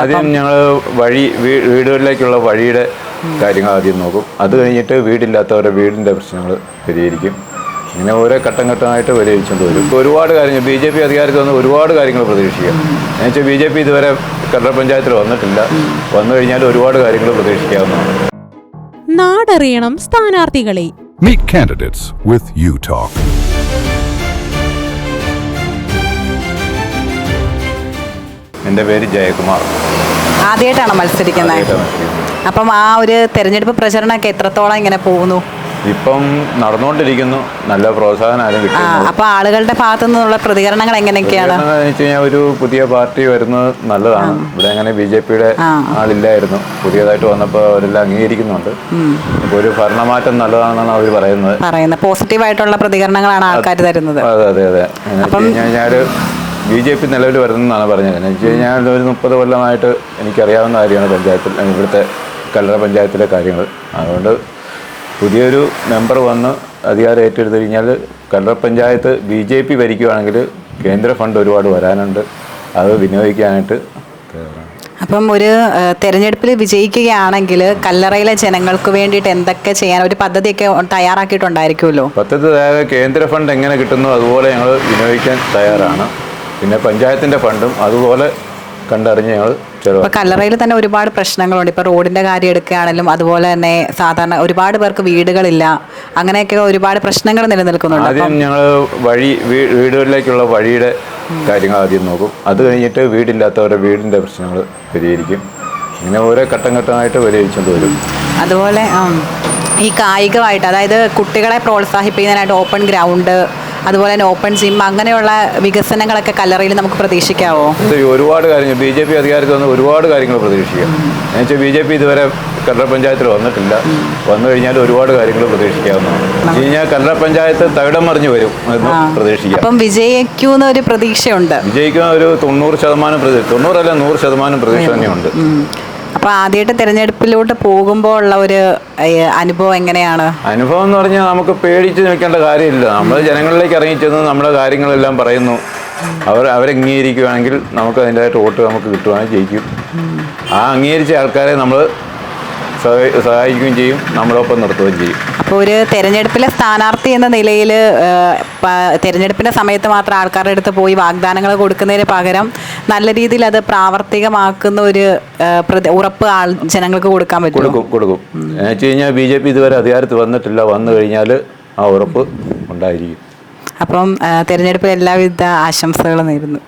ആദ്യം ഞങ്ങൾ വഴി വീടുകളിലേക്കുള്ള വഴിയുടെ കാര്യങ്ങൾ ആദ്യം നോക്കും. അത് കഴിഞ്ഞിട്ട് വീടില്ലാത്തവരുടെ വീടിന്റെ പ്രശ്നങ്ങൾ പരിഹരിക്കും. ഇങ്ങനെ ഓരോ ഘട്ടം ഘട്ടമായിട്ട് പരിഹരിച്ചുകൊണ്ട് വരും. ഇപ്പോൾ ഒരുപാട് കാര്യങ്ങൾ ബി ജെ പി അധികാരത്തിൽ വന്ന് ഒരുപാട് കാര്യങ്ങൾ പ്രതീക്ഷിക്കാം. എന്ന് വെച്ചാൽ ബി ജെ പി ഇതുവരെ കല്ലറ പഞ്ചായത്തിൽ വന്നിട്ടില്ല. വന്നു കഴിഞ്ഞാൽ ഒരുപാട് കാര്യങ്ങൾ പ്രതീക്ഷിക്കാവുന്നതാണ്. നാടറിയണം സ്ഥാനാർത്ഥികളെ. Meet candidates with you Talk. എന്റെ പേര് ജയകുമാർ. ആദ്യമായിട്ടാണ് മത്സരിക്കുന്നത്? അപ്പം ആ ഒരു തെരഞ്ഞെടുപ്പ് പ്രചരണമൊക്കെ എത്രത്തോളം ഇങ്ങനെ പോകുന്നു? ഇപ്പം നടന്നുകൊണ്ടിരിക്കുന്നു. നല്ല പ്രോത്സാഹനം ആ അപ്പൊ ആളുകളുടെ ഭാഗത്തു നിന്നുള്ള പ്രതികരണങ്ങൾ എങ്ങനെയൊക്കെയാണ്? ഒരു പുതിയ പാർട്ടി വരുന്നത് നല്ലതാണ്. ഇവിടെ അങ്ങനെ ബി ജെ പിയുടെ ആളില്ലായിരുന്നു. പുതിയതായിട്ട് വന്നപ്പോൾ അവരെല്ലാം അംഗീകരിക്കുന്നുണ്ട്. ഒരു ഭരണമാറ്റം നല്ലതാണെന്നാണ് അവർ പറയുന്നത്. പറയുന്നത്. പോസിറ്റീവായിട്ടുള്ള പ്രതികരണങ്ങളാണ് ആൾക്കാർ തരുന്നത്. അതെ അതെ അതെ. കഴിഞ്ഞാൽ ബി ജെ പി നിലവിൽ വരുന്നതെന്നാണ് പറഞ്ഞത്. എന്ന് വെച്ച് കഴിഞ്ഞാൽ ഒരു മുപ്പത് കൊല്ലമായിട്ട് എനിക്കറിയാവുന്ന കാര്യമാണ് പഞ്ചായത്തിൽ ഇവിടുത്തെ കല്ലറ പഞ്ചായത്തിലെ കാര്യങ്ങൾ. അതുകൊണ്ട് പുതിയൊരു മെമ്പർ വന്ന് അധികാരം ഏറ്റെടുത്തു കഴിഞ്ഞാൽ Kallara panchayat B J P ഭരിക്കുകയാണെങ്കിൽ കേന്ദ്ര ഫണ്ട് ഒരുപാട് വരാനുണ്ട്. അത് വിനിയോഗിക്കാനായിട്ട് അപ്പം ഒരു തെരഞ്ഞെടുപ്പിൽ വിജയിക്കുകയാണെങ്കിൽ കല്ലറയിലെ ജനങ്ങൾക്ക് വേണ്ടിയിട്ട് എന്തൊക്കെ ചെയ്യാൻ ഒരു പദ്ധതിയൊക്കെ തയ്യാറാക്കിയിട്ടുണ്ടായിരിക്കുമല്ലോ? പദ്ധതി കേന്ദ്ര ഫണ്ട് എങ്ങനെ കിട്ടുന്നു അതുപോലെ ഞങ്ങൾ വിനിയോഗിക്കാൻ തയ്യാറാണ്. പിന്നെ പഞ്ചായത്തിന്റെ ഫണ്ടും അതുപോലെ കണ്ടറിഞ്ഞ് ഞങ്ങൾ ചെലവ് കല്ലറയിൽ തന്നെ ഒരുപാട് പ്രശ്നങ്ങളുണ്ട്. ഇപ്പൊ റോഡിന്റെ കാര്യം എടുക്കുകയാണെങ്കിലും അതുപോലെ തന്നെ സാധാരണ ഒരുപാട് പേർക്ക് വീടുകളില്ല. അങ്ങനെയൊക്കെ ഒരുപാട് പ്രശ്നങ്ങൾ നിലനിൽക്കുന്നുണ്ട്. ആദ്യം ഞങ്ങൾ വഴി വീ- വീടുകളിലേക്കുള്ള വഴിയുടെ കാര്യങ്ങൾ ആദ്യം നോക്കും. അത് കഴിഞ്ഞിട്ട് വീടില്ലാത്തവരുടെ വീടിന്റെ പ്രശ്നങ്ങൾ പരിഹരിക്കും. ഇങ്ങനെ ഓരോ ഘട്ടം ഘട്ടമായിട്ട് പരിഹരിച്ചുകൊണ്ട് വരും. അതുപോലെ ഉം, ഈ കായികമായിട്ട് അതായത് കുട്ടികളെ പ്രോത്സാഹിപ്പിക്കുന്നതിനായിട്ട് ഓപ്പൺ ഗ്രൗണ്ട് അതുപോലെ തന്നെ ഓപ്പൺ ജിം അങ്ങനെയുള്ള വികസനങ്ങളൊക്കെ കല്ലറയിൽ നമുക്ക് പ്രതീക്ഷിക്കാവോ? ഒരുപാട് കാര്യങ്ങൾ ബി ജെ പി അധികാരത്തിൽ വന്ന് ഒരുപാട് കാര്യങ്ങൾ പ്രതീക്ഷിക്കാം. എന്നുവെച്ചാൽ ബി ജെ പി ഇതുവരെ കല്ലറ പഞ്ചായത്തിൽ വന്നിട്ടില്ല. വന്നു കഴിഞ്ഞാൽ ഒരുപാട് കാര്യങ്ങൾ പ്രതീക്ഷിക്കാവുന്നതാണ്. കഴിഞ്ഞാൽ കല്ലറ പഞ്ചായത്ത് തകിടം മറിഞ്ഞു വരും എന്ന് പ്രതീക്ഷിക്കാം. അപ്പം വിജയിക്കൂന്ന ഒരു പ്രതീക്ഷയുണ്ട്. വിജയിക്കുന്ന ഒരു തൊണ്ണൂറ് ശതമാനം പ്രതീക്ഷ തൊണ്ണൂറല്ല നൂറ് ശതമാനം പ്രതീക്ഷ തന്നെയുണ്ട്. അപ്പൊ ആദ്യമായിട്ട് തിരഞ്ഞെടുപ്പിലോട്ട് പോകുമ്പോൾ ഉള്ള ഒരു അനുഭവം എങ്ങനെയാണ്? അനുഭവം എന്ന് പറഞ്ഞാൽ നമുക്ക് പേടിച്ച് നിൽക്കേണ്ട കാര്യമില്ല. നമ്മൾ ജനങ്ങളിലേക്ക് ഇറങ്ങി ഇറങ്ങിച്ചെന്ന് നമ്മുടെ കാര്യങ്ങളെല്ലാം പറയുന്നു. അവർ അവരംഗീകരിക്കുകയാണെങ്കിൽ നമുക്ക് അതിന്റെതായിട്ട് വോട്ട് നമുക്ക് കിട്ടുവാണെങ്കിൽ ജയിക്കും. ആ അംഗീകരിച്ച ആൾക്കാരെ നമ്മൾ സഹായിക്കുകയും ചെയ്യും. നമ്മളൊപ്പം നിർത്തുകയും ചെയ്യും. അപ്പോൾ ഒരു തെരഞ്ഞെടുപ്പിലെ സ്ഥാനാർത്ഥി എന്ന നിലയിൽ തെരഞ്ഞെടുപ്പിന്റെ സമയത്ത് മാത്രം ആൾക്കാരുടെ അടുത്ത് പോയി വാഗ്ദാനങ്ങൾ കൊടുക്കുന്നതിന് പകരം നല്ല രീതിയിൽ അത് പ്രാവർത്തികമാക്കുന്ന ഒരു ഉറപ്പ് ആൾ ജനങ്ങൾക്ക് കൊടുക്കാൻ പറ്റും കൊടുക്കും കൊടുക്കും. എന്ന് വെച്ച് കഴിഞ്ഞാൽ ബി ജെ പി ഇതുവരെ അധികാരത്തിൽ വന്നിട്ടില്ല. വന്നു കഴിഞ്ഞാൽ ആ ഉറപ്പ് ഉണ്ടായിരിക്കും. അപ്പം തിരഞ്ഞെടുപ്പിൽ എല്ലാവിധ ആശംസകളും നേരുന്നു.